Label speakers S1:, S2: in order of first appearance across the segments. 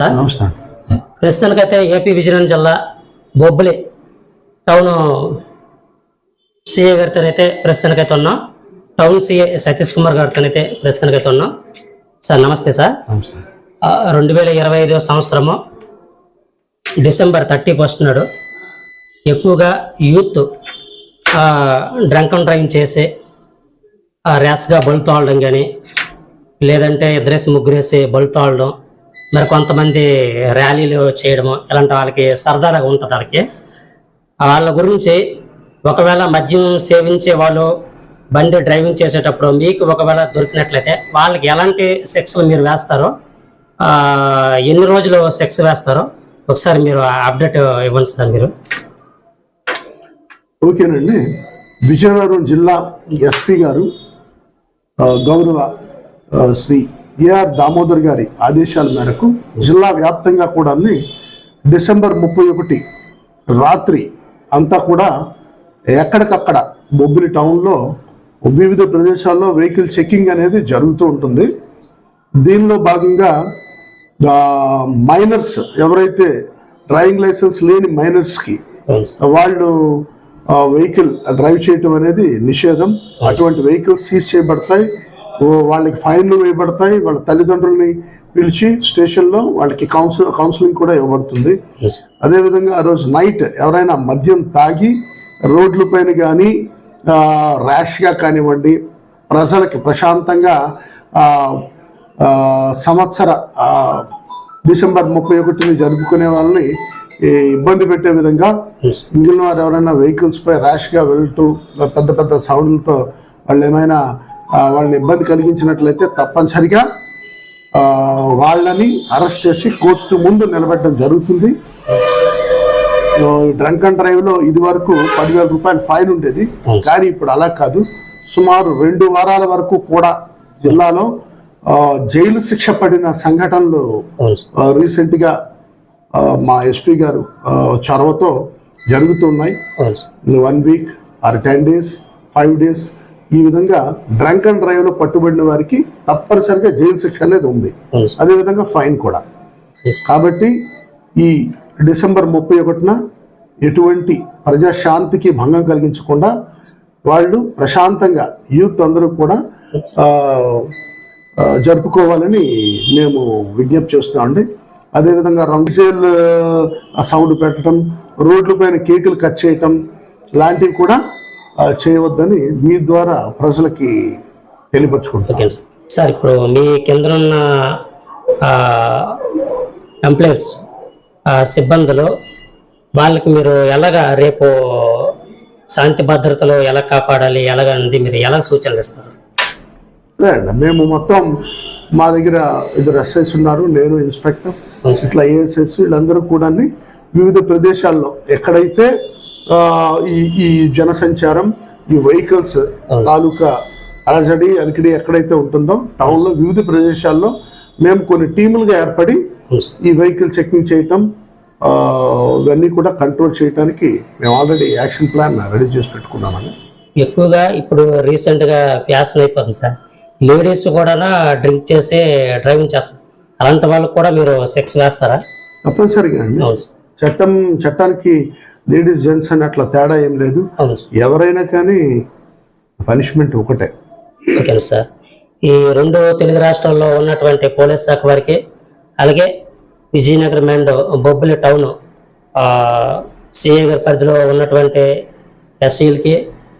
S1: నమస్తే.
S2: ప్రస్తుతానికైతే ఏపీ విజయనగరం జిల్లా బొబ్బిలి టౌన్ సిఏ గారితో అయితే ప్రస్తుతానికైతే ఉన్నాం. టౌన్ సిఏ సతీష్ కుమార్ గారితో అయితే ప్రస్తుతానికైతే ఉన్నాం. సార్ నమస్తే సార్. రెండు వేల ఇరవై ఐదో సంవత్సరము డిసెంబర్ థర్టీ ఫస్ట్ నాడు ఎక్కువగా యూత్ డ్రంక్ అండ్ డ్రైవింగ్ చేసి ర్యాష్గా బళ్ళు తోలడం కానీ లేదంటే ఇద్దరేసి ముగ్గురేసి బళ్ళు తోలడం మరి కొంతమంది ర్యాలీలు చేయడము ఇలాంటి వాళ్ళకి సరదాగా ఉంటుంది వాళ్ళకి. వాళ్ళ గురించి ఒకవేళ మద్యం సేవించే వాళ్ళు బండి డ్రైవింగ్ చేసేటప్పుడు మీకు ఒకవేళ దొరికినట్లయితే వాళ్ళకి ఎలాంటి శిక్షలు మీరు వేస్తారో ఎన్ని రోజులు సెక్స్ వేస్తారో ఒకసారి మీరు అప్డేట్ ఇవ్వండి సార్ మీరు.
S1: ఓకేనండి. విజయనగరం జిల్లా ఎస్పీ గారు గౌరవ శ్రీ ఏఆర్ దామోదర్ గారి ఆదేశాల మేరకు జిల్లా వ్యాప్తంగా కూడా డిసెంబర్ ముప్పై ఒకటి రాత్రి అంతా కూడా ఎక్కడికక్కడ బొబ్బిలి టౌన్లో వివిధ ప్రదేశాల్లో వెహికల్ చెకింగ్ అనేది జరుగుతూ ఉంటుంది. దీనిలో భాగంగా మైనర్స్ ఎవరైతే డ్రైవింగ్ లైసెన్స్ లేని మైనర్స్కి వాళ్ళు వెహికల్ డ్రైవ్ చేయటం అనేది నిషేధం. అటువంటి వెహికల్స్ సీజ్ చేయబడతాయి. వాళ్ళకి ఫైన్లు వేయబడతాయి వాళ్ళ తల్లిదండ్రుల్ని పిలిచి స్టేషన్లో వాళ్ళకి కౌన్సిల్ కౌన్సిలింగ్ కూడా ఇవ్వబడుతుంది. అదేవిధంగా ఆ రోజు నైట్ ఎవరైనా మద్యం తాగి రోడ్ల పైన కానీ ర్యాష్గా కానివ్వండి ప్రజలకి ప్రశాంతంగా సంవత్సర డిసెంబర్ ముప్పై ఒకటిని జరుపుకునే వాళ్ళని ఈ, ఇబ్బంది పెట్టే విధంగా. మిగిలిన వారు ఎవరైనా వెహికల్స్ పై ర్యాష్గా వెళ్తూ పెద్ద పెద్ద సౌండ్లతో వాళ్ళు ఏమైనా వాళ్ళని ఇబ్బంది కలిగించినట్లయితే తప్పనిసరిగా వాళ్ళని అరెస్ట్ చేసి కోర్టు ముందు నిలబెట్టడం జరుగుతుంది. డ్రంక్ అండ్ డ్రైవ్లో ఇది వరకు పదివేల రూపాయలు ఫైన్ ఉండేది. కానీ ఇప్పుడు అలా కాదు. సుమారు రెండు వారాల వరకు కూడా జిల్లాలో జైలు శిక్ష పడిన సంఘటనలు రీసెంట్గా మా ఎస్పీ గారు చొరవతో జరుగుతున్నాయి. One week or ten days five days ఈ విధంగా డ్రంక్ అండ్ డ్రైవ్లో పట్టుబడిన వారికి తప్పనిసరిగా జైలు శిక్ష అనేది ఉంది. అదేవిధంగా ఫైన్ కూడా. కాబట్టి ఈ డిసెంబర్ ముప్పై ఒకటిన ఎటువంటి ప్రజాశాంతికి భంగం కలిగించకుండా వాళ్ళు ప్రశాంతంగా యూత్ అందరూ కూడా జరుపుకోవాలని మేము విజ్ఞప్తి చేస్తామండి అదేవిధంగా రంగసేల్ సౌండ్ పెట్టడం రోడ్ల పైన కేకులు కట్ చేయటం లాంటివి కూడా చేయవద్దని మీ ద్వారా ప్రజలకి తెలియపరచుకుంటాం
S2: సార్. ఇప్పుడు మీ కింద ఉన్న ఎంప్లాయీస్ సిబ్బందులు వాళ్ళకి మీరు ఎలాగా రేపు శాంతి భద్రతలు ఎలా కాపాడాలి ఎలాగ అనేది మీరు ఎలా సూచనలు ఇస్తారు?
S1: మేము మొత్తం మా దగ్గర ఇద్దరు ఎస్ఐస్ ఉన్నారు నేను ఇన్స్పెక్టర్. ఇట్లా ఏఎస్ఎస్ వీళ్ళందరూ కూడా వివిధ ప్రదేశాల్లో ఎక్కడైతే ఈ ఈ జనసంచారం ఈ వెహికల్స్. తాలూకా అలజడి అలికిడి ఎక్కడైతే ఉంటుందో టౌన్లో వివిధ ప్రదేశాల్లో మేము కొన్ని టీములుగా ఏర్పడి. ఈ వెహికల్ చెకింగ్ చేయటం ఇవన్నీ కూడా కంట్రోల్ చేయడానికి మేము ఆల్రెడీ యాక్షన్ ప్లాన్ రెడీ చేసి పెట్టుకున్నామండి
S2: ఎక్కువగా ఇప్పుడు రీసెంట్గా ఫ్యాషన్ అయిపోతుంది సార్ లేడీస్ కూడా డ్రింక్ చేసి డ్రైవింగ్ చేస్తారు అలాంటి వాళ్ళకి కూడా మీరు సెక్స్ వేస్తారా
S1: తప్పనిసరిగా అండి. చట్టం చట్టానికి లేడీస్ జెంట్స్ అని అట్లా తేడా ఏం లేదు. ఎవరైనా కానీ పనిష్మెంట్ ఒకటే.
S2: Okay sir. ఈ రెండు తెలుగు రాష్ట్రాల్లో ఉన్నటువంటి పోలీస్ శాఖ వారికి అలాగే Vizianagaram and Bobbili town CI గారి పరిధిలో ఉన్నటువంటి ఎస్సీలకి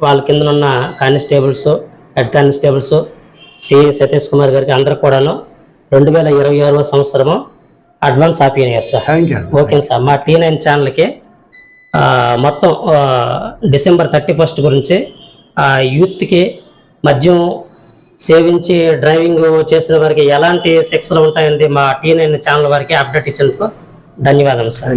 S2: వాళ్ళ కింద ఉన్న constables head constables CI Satish Kumar గారికి అందరికి కూడాను రెండు వేల ఇరవై ఆరవ సంవత్సరము advance happy year sir okay sir. మా టీ నైన్ ఛానల్కి మొత్తం డిసెంబర్ థర్టీ ఫస్ట్ గురించి యూత్కి మద్యం సేవించి డ్రైవింగ్ చేసిన వారికి ఎలాంటి శిక్షలు ఉంటాయండి మా టీ నైన్ ఛానల్ వారికి అప్డేట్ ఇచ్చినందుకు ధన్యవాదాలు సార్.